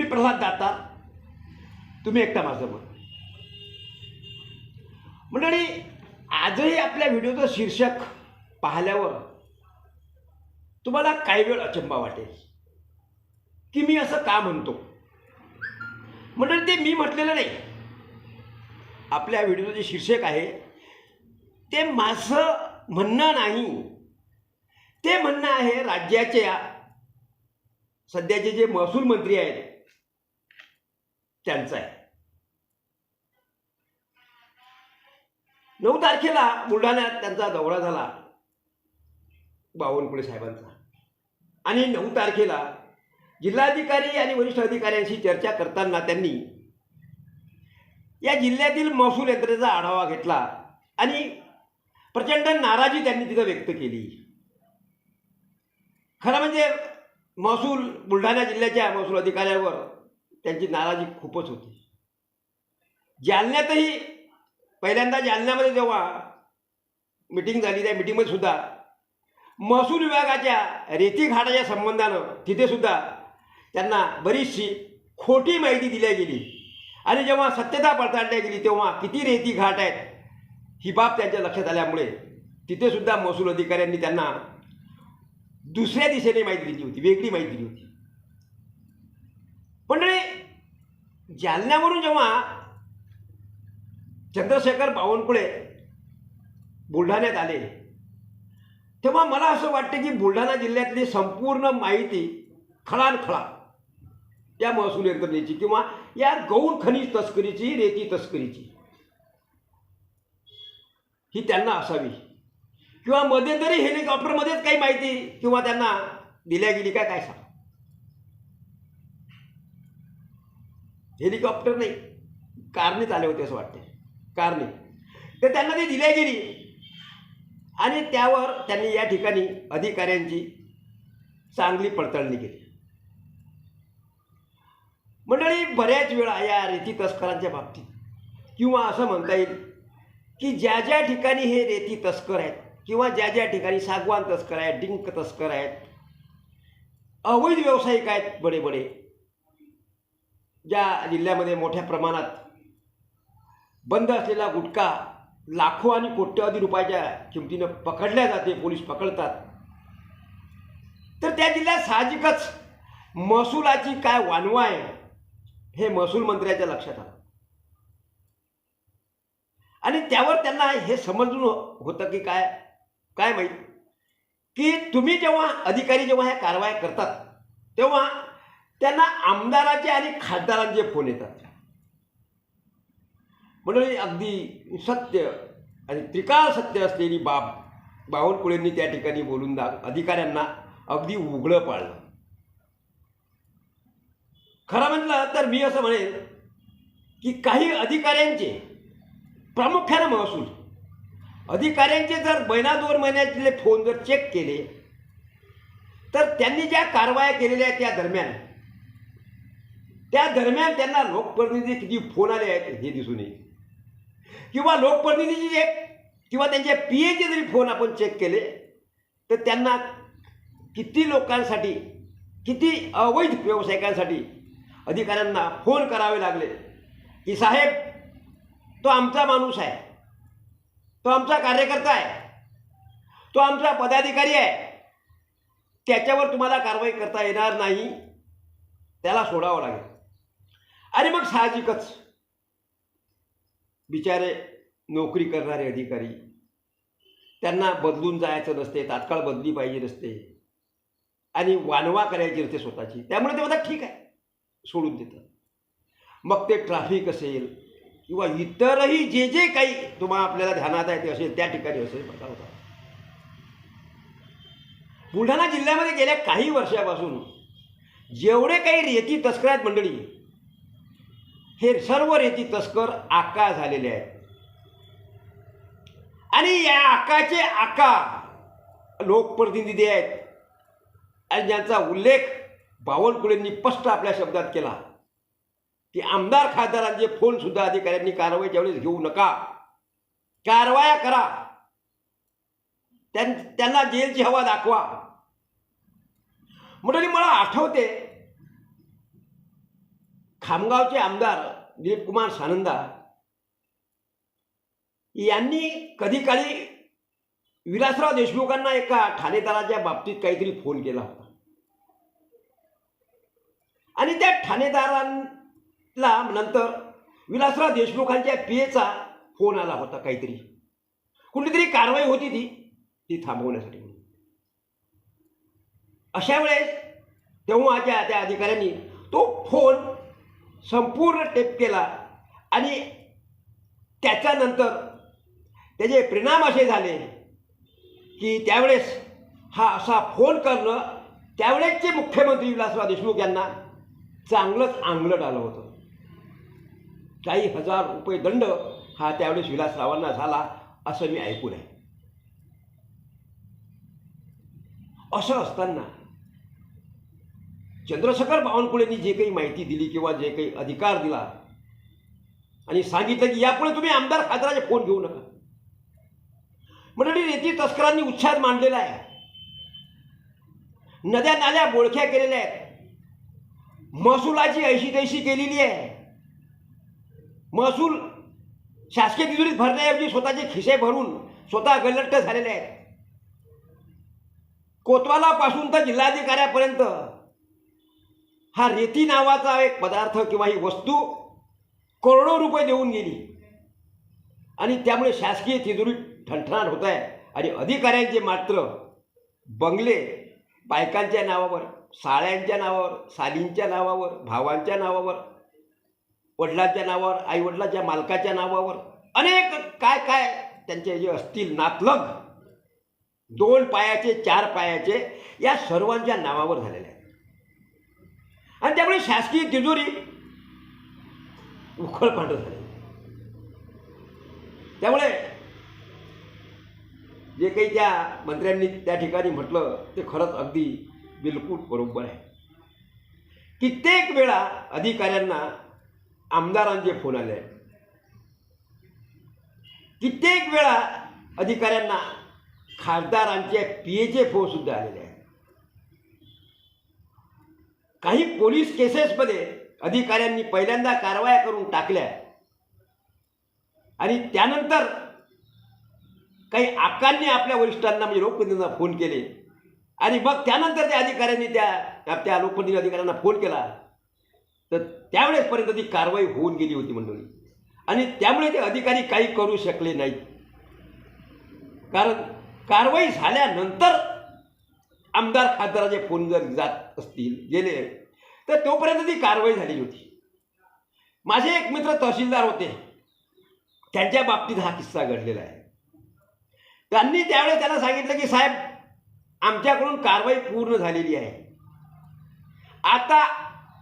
मी प्रल्हाद दाता. तुम्ही एकटा माझं मत मंडळी आजही आपल्या व्हिडिओचं शीर्षक पाहिल्यावर तुम्हाला काही वेळ अचंबा वाटेल की मी असं का म्हणतो? मंडळी ते मी म्हटलेलं नाही. आपल्या व्हिडिओचं जे शीर्षक आहे ते माझं म्हणणं नाही. ते म्हणणं आहे राज्याच्या सध्याचे जे महसूल मंत्री आहेत त्यांचं आहे. नऊ तारखेला बुलढाण्यात त्यांचा दौरा झाला. बावनकुळे साहेबांचा. आणि नऊ तारखेला जिल्हाधिकारी आणि वरिष्ठ अधिकाऱ्यांशी चर्चा करताना त्यांनी या जिल्ह्यातील महसूल यंत्रणेचा आढावा घेतला आणि प्रचंड नाराजी त्यांनी तिथं व्यक्त केली. खरं म्हणजे महसूल बुलढाणा जिल्ह्याच्या महसूल अधिकाऱ्यावर त्यांची नाराजी खूपच होती. जालन्यातही पहिल्यांदा जालन्यामध्ये जेव्हा मिटिंग झाली त्या मिटिंगमध्ये सुद्धा महसूल विभागाच्या रेतीघाटाच्या संबंधानं तिथेसुद्धा त्यांना बरीचशी खोटी माहिती दिल्या गेली. आणि जेव्हा सत्यता पडताळल्या गेली तेव्हा किती रेती घाट आहेत ही बाब त्यांच्या लक्षात आल्यामुळे तिथेसुद्धा महसूल अधिकाऱ्यांनी त्यांना दुसऱ्या दिशेने माहिती दिली होती वेगळी माहिती दिली होती. पण जालन्यावरून जेव्हा चंद्रशेखर बावनकुळे बुलढाण्यात आले तेव्हा मला असं वाटतं की बुलढाणा जिल्ह्यातली संपूर्ण माहिती खळानखळा या महसूल यंत्रणेची किंवा या गौण खनिज तस्करीची रेती तस्करीची. ही त्यांना असावी. किंवा मध्यंतरी हेलिकॉप्टरमध्येच काही माहिती किंवा त्यांना दिल्या गेली काय काय सांग? हेलिकॉप्टर नाही. कारनेच आले होते असं वाटते कारने. तर त्यांना ते दिल्या गेली. आणि त्यावर त्यांनी या ठिकाणी अधिकाऱ्यांची चांगली पडताळणी केली. मंडळी बऱ्याच वेळा या रेती तस्करांच्या बाबतीत किंवा असं म्हणता येईल की ज्या ज्या ठिकाणी हे रेती तस्कर आहेत किंवा ज्या ज्या ठिकाणी सागवान तस्कर आहेत डिंक तस्कर आहेत अवैध व्यावसायिक आहेत बडे बडे ज्या जिल्ह्यामध्ये मोठ्या प्रमाणात बंद असलेला गुटखा लाखो आणि कोट्यवधी रुपयाच्या किमतीनं पकडल्या जाते पोलीस पकडतात. तर त्या जिल्ह्यात साहजिकच महसुलाची काय वानवा आहे हे महसूल मंत्र्याच्या लक्षात आलं. आणि त्यावर त्यांना हे समजून होतं की काय काय माहीत? की तुम्ही जेव्हा अधिकारी जेव्हा ह्या कारवाया करतात तेव्हा त्यांना आमदाराचे आणि खासदारांचे फोन येतात. म्हणून अगदी सत्य आणि त्रिकाळ सत्य असलेली बाब बावनकुळेंनी त्या ठिकाणी बोलून दा अधिकाऱ्यांना अगदी उघडं पाळलं खरं म्हटलं तर मी असं म्हणेन की काही अधिकाऱ्यांचे प्रामुख्यानं महसूल अधिकाऱ्यांचे जर महिना दोन महिन्यातले फोन जर चेक केले तर त्यांनी ज्या कारवाया केलेल्या त्या दरम्यान त्या दरम्यान त्यांना लोकप्रतिनिधी किती फोन आले आहेत हे दिसून येईल. किंवा लोकप्रतिनिधीचे जे किंवा त्यांच्या पी एचे जरी फोन आपण चेक केले तर त्यांना किती लोकांसाठी किती अवैध व्यावसायिकांसाठी अधिकाऱ्यांना फोन करावे लागले? की साहेब तो आमचा माणूस आहे. तो आमचा कार्यकर्ता आहे. तो आमचा पदाधिकारी आहे. त्याच्यावर तुम्हाला कारवाई करता येणार नाही. त्याला सोडावं लागेल. आणि मग साहजिकच. बिचारे नोकरी करणारे अधिकारी त्यांना बदलून जायचं नसते तात्काळ बदली पाहिजे नसते. आणि वानवा करायची नसते स्वतःची. त्यामुळे ते म्हणतात ठीक आहे सोडून देतात मग ते ट्रॅफिक असेल किंवा इतरही जे जे काही तुम्हाला आपल्याला ध्यानात आहे ते असेल त्या ठिकाणी असेल प्रकार होता. बुलढाणा जिल्ह्यामध्ये गेल्या काही वर्षापासून जेवढे काही रेती तस्कर आहेत मंडळी हे सर्व रेती तस्कर आका झालेले आहेत. आणि या आकाचे आका लोकप्रतिनिधी आहेत. आणि ज्यांचा उल्लेख बावनकुळेंनी स्पष्ट आपल्या शब्दात केला. की आमदार खासदारांचे फोनसुद्धा अधिकाऱ्यांनी कारवाईच्या वेळेस घेऊ नका. कारवाया करा. त्यां त्यांना जेलची हवा दाखवा. मंडळी मला आठवते खामगावचे आमदार दिलीप कुमार सानंदा यांनी कधी काळी विलासराव देशमुखांना एका ठाणेदाराच्या बाबतीत काहीतरी फोन केला होता. आणि त्या ठाणेदारांना नंतर विलासराव देशमुखांच्या पीएचा फोन आला होता काहीतरी. कुठलीतरी कारवाई होती ती ती थांबवण्यासाठी अशा वेळेस तेव्हाच्या त्या अधिकाऱ्यांनी तो फोन संपूर्ण टेप केला. आणि त्याच्यानंतर त्याचे परिणाम असे झाले की त्यावेळेस हा असा फोन करणं त्यावेळेसचे मुख्यमंत्री विलासराव देशमुख यांना चांगलंच आंगलट आलं होतं. काही हजार रुपये दंड हा त्यावेळेस विलासरावांना झाला असं मी ऐकून आहे. असं असताना चंद्रशेखर बावनकुळेंनी जे काही माहिती दिली किंवा जे काही अधिकार दिला आणि सांगितलं की यापुढे तुम्ही आमदार खासदाराचे फोन घेऊ नका. मंडळी रेती तस्करांनी उच्छाद मांडलेला आहे. नद्या नाल्या बोळख्या केलेल्या आहेत. महसुलाची ऐशी तैशी केलेली आहे. महसूल शासकीय तिजोरीत भरण्याऐवजी स्वतःचे खिसे भरून स्वतः गल्लट्ट झालेले आहेत. कोतवालापासून तर जिल्हाधिकाऱ्यापर्यंत हा रेती नावाचा एक पदार्थ किंवा ही वस्तू करोडो रुपये देऊन गेली. आणि त्यामुळे शासकीय तिजोरी ठणठणाट होत आहे. आणि अधिकाऱ्यांचे मात्र बंगले बायकांच्या नावावर साळ्यांच्या नावावर सालींच्या नावावर भावांच्या नावावर वडिलांच्या नावावर आईवडिलांच्या मालकाच्या नावावर अनेक काय काय त्यांचे जे असतील नातलग दोन पायाचे चार पायाचे या सर्वांच्या नावावर झालेले आहेत. आणि त्यामुळे शासकीय तिजोरी उखळपांढ झाली त्यामुळे जे काही त्या मंत्र्यांनी त्या ठिकाणी म्हटलं ते खरंच अगदी बिलकुल बरोबर आहे. कित्येक वेळा अधिकाऱ्यांना आमदारांचे फोन आले आहेत. कित्येक वेळा अधिकाऱ्यांना खासदारांचे पीएचे फोन सुद्धा आलेले आहेत काही पोलीस केसेसमध्ये अधिकाऱ्यांनी पहिल्यांदा कारवाया करून टाकल्या. आणि त्यानंतर काही आकांनी आपल्या वरिष्ठांना म्हणजे लोकप्रतिनिधींना फोन केले. आणि मग त्यानंतर त्या अधिकाऱ्यांनी त्या त्या लोकप्रतिनिधी अधिकाऱ्यांना फोन केला. तर त्यावेळेसपर्यंत ती कारवाई होऊन गेली होती मंडळी. आणि त्यामुळे ते अधिकारी काही करू शकले नाहीत. कारण कारवाई झाल्यानंतर आमदार खासदाराचे फोन जर जात असतील गेले तर तोपर्यंत ती कारवाई झालेली होती. माझे एक मित्र तहसीलदार होते. त्यांच्या बाबतीत हा किस्सा घडलेला आहे. त्यांनी त्यावेळेस त्यांना सांगितलं की साहेब आमच्याकडून कारवाई पूर्ण झालेली आहे. आता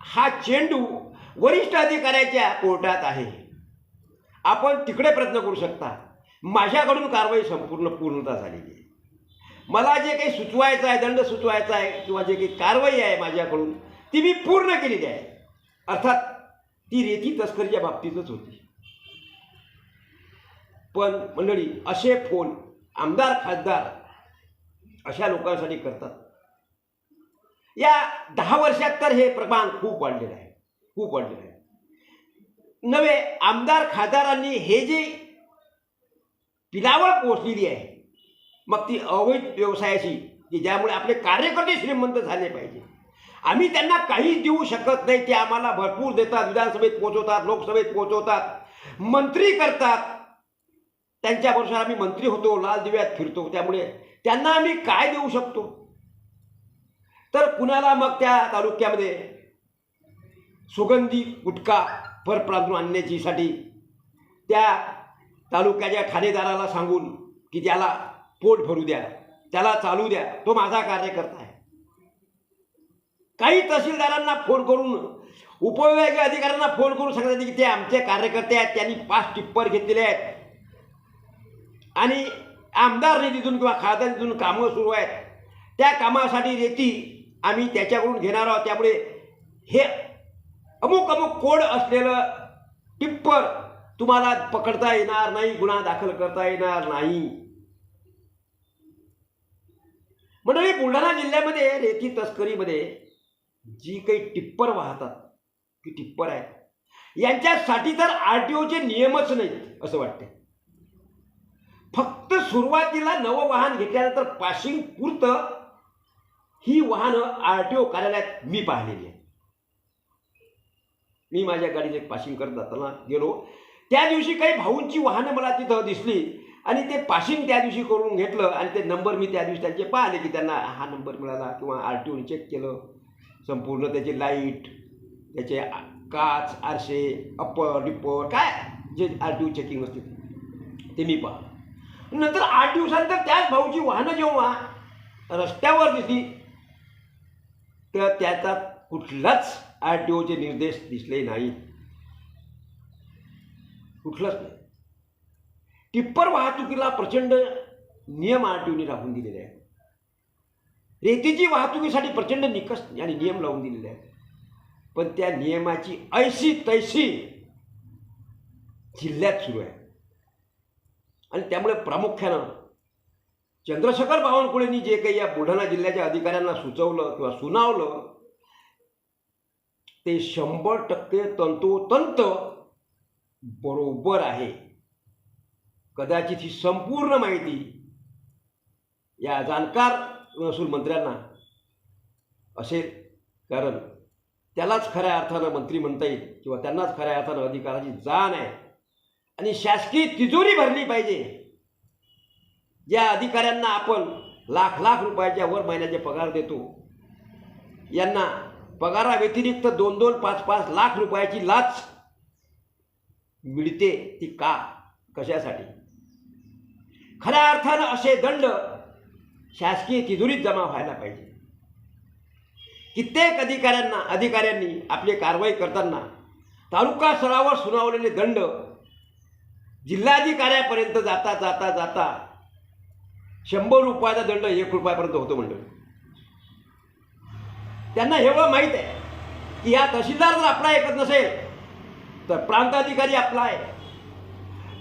हा चेंडू वरिष्ठ अधिकाऱ्याच्या कोर्टात आहे. आपण तिकडे प्रयत्न करू शकता. माझ्याकडून कारवाई संपूर्ण पूर्णता झालेली आहे. मला जे काही सुचवायचं आहे दंड सुचवायचा आहे किंवा जे काही कारवाई आहे माझ्याकडून ती मी पूर्ण केलेली आहे. अर्थात ती रेती तस्करीच्या बाबतीतच होती. पण मंडळी असे फोन आमदार खासदार अशा लोकांसाठी करतात. या दहा वर्षात तर हे प्रमाण खूप वाढलेलं आहे. खूप वाढलेलं आहे. नव्हे आमदार खासदारांनी हे जे पिलावळ पोचलेली आहे मग ती अवैध व्यवसायाची की ज्यामुळे आपले कार्यकर्ते श्रीमंत झाले पाहिजे. आम्ही त्यांना काहीच देऊ शकत नाही ते आम्हाला भरपूर देतात विधानसभेत पोहोचवतात लोकसभेत पोहोचवतात. मंत्री करतात. त्यांच्याबरोबर आम्ही मंत्री होतो लाल दिव्यात फिरतो. त्यामुळे त्यांना आम्ही काय देऊ शकतो? तर कुणाला मग त्या तालुक्यामध्ये सुगंधी गुटखा परप्रांतून आणण्याची साठी त्या तालुक्याच्या ठाणेदाराला सांगून की त्याला पोट भरू द्या. त्याला चालू द्या. तो माझा कार्यकर्ता आहे. काही तहसीलदारांना फोन करून उपविभागीय अधिकाऱ्यांना फोन करून सांगतात की ते आमचे कार्यकर्ते आहेत. त्यांनी पाच टिप्पर घेतलेले आहेत. आणि आमदार निधीतून किंवा खासदार निधीतून कामं सुरू आहेत. त्या कामासाठी रेती आम्ही त्याच्याकडून घेणार आहोत. त्यामुळे हे अमुक अमुक कोड असलेलं टिप्पर तुम्हाला पकडता येणार नाही गुन्हा दाखल करता येणार नाही. मंडळी बुलढाणा जिल्ह्यामध्ये रेती तस्करीमध्ये जी काही टिप्पर वाहतात की टिप्पर आहे यांच्यासाठी तर आर टी ओचे नियमच नाहीत असं वाटते फक्त सुरुवातीला नवं वाहन घेतल्यानंतर पाशिंग पुरतं ही वाहनं आर टी ओ कार्यालयात मी पाहिलेली आहे मी माझ्या गाडीचे पाशिंग करत जाताना गेलो. त्या दिवशी काही भाऊंची वाहनं मला तिथं दिसली. आणि ते पासिंग त्या दिवशी करून घेतलं आणि ते नंबर मी त्या दिवशी त्यांचे पाहिले की त्यांना हा नंबर मिळाला किंवा आर टी ओने चेक केलं. संपूर्ण त्याची लाइट त्याचे काच आरसे अप्पर डिप्पर काय जे आर टी ओ चेकिंग असते ते मी पाहिलं. नंतर आठ दिवसानंतर त्याच भाऊची वाहनं जेव्हा रस्त्यावर दिसली तर त्याचा कुठलाच आर टी ओचे निर्देश दिसले नाही कुठलंच नाही. टिप्पर वाहतुकीला प्रचंड नियम आर टी राखून दिलेले आहेत. रेतीची वाहतुकीसाठी प्रचंड निकष आणि नियम लावून दिलेले आहेत. पण त्या नियमाची ऐशी तैशी जिल्ह्यात सुरू आहे. आणि त्यामुळे प्रामुख्यानं चंद्रशेखर बावनकुळेंनी जे काही या बुलढाणा जिल्ह्याच्या अधिकाऱ्यांना सुचवलं किंवा सुनावलं ते शंभर टक्के तंतोतंत बरोबर आहे. कदाचित ही संपूर्ण माहिती या जाणकार महसूल मंत्र्यांना असेल. कारण त्यालाच खऱ्या अर्थानं मंत्री म्हणता येईल किंवा त्यांनाच खऱ्या अर्थानं अधिकाराची जाण आहे. आणि शासकीय तिजोरी भरली पाहिजे. ज्या अधिकाऱ्यांना आपण लाख लाख रुपयाच्या वर महिन्याचे पगार देतो यांना पगाराव्यतिरिक्त दोन दोन पाच पाच लाख रुपयाची लाच मिळते ती का? कशासाठी? खऱ्या अर्थानं असे दंड शासकीय तिजोरीत जमा व्हायला पाहिजे. कित्येक अधिकाऱ्यांना अधिकाऱ्यांनी आपली कारवाई करताना तालुका स्तरावर सुनावलेले दंड जिल्हाधिकाऱ्यापर्यंत जाता जाता जाता शंभर रुपयाचा दंड एक रुपयापर्यंत होतो मंडळी. त्यांना एवढं माहीत आहे की या तहसीलदार जर आपला ऐकत नसेल तर प्रांताधिकारी आपला आहे.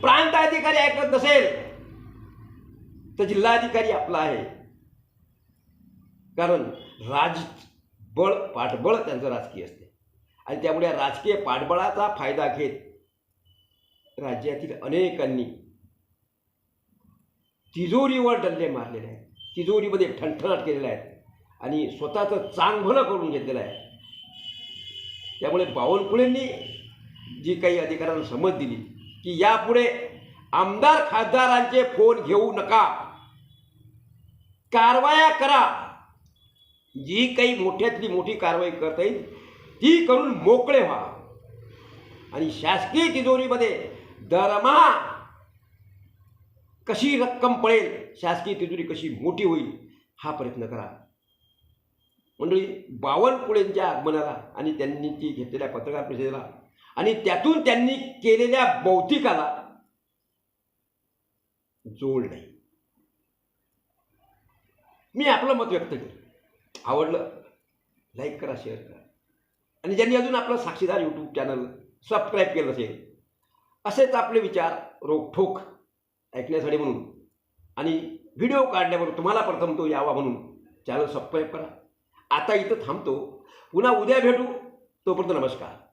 प्रांताधिकारी ऐकत नसेल तर जिल्हाधिकारी आपला आहे. कारण राज बळ पाठबळ त्यांचं राजकीय असते. आणि त्यामुळे राजकीय पाठबळाचा फायदा घेत राज्यातील अनेकांनी तिजोरीवर डल्ले मारलेले आहेत. तिजोरीमध्ये ठणठणाट केलेला आहे आणि स्वतःचं चांगभलं करून घेतलेलं आहे. त्यामुळे बावनकुळेंनी जी काही अधिकाऱ्यांना समज दिली की यापुढे आमदार खासदारांचे फोन घेऊ नका. कारवाया करा. जी काही मोठ्यातली मोठी कारवाई करता येईल ती करून मोकळे व्हा. आणि शासकीय तिजोरीमध्ये दरमहा कशी रक्कम पडेल शासकीय तिजोरी कशी मोठी होईल हा प्रयत्न करा. मंडळी बावनकुळेंच्या आगमनाला आणि त्यांनी ती घेतलेल्या पत्रकार परिषदेला आणि त्यातून त्यांनी केलेल्या बौद्धिकाला जोड नाही. मी आपलं मत व्यक्त केलं आवडलं लाईक करा शेअर करा. आणि ज्यांनी अजून आपलं साक्षीदार यूट्यूब चॅनल सबस्क्राईब केलं असेल असेच आपले विचार रोखोक ऐकण्यासाठी म्हणून आणि व्हिडिओ काढल्यावर तुम्हाला प्रथम तो यावा म्हणून चॅनल सबस्क्राईब करा. आता इथं थांबतो. पुन्हा उद्या भेटू. तोपर्यंत नमस्कार.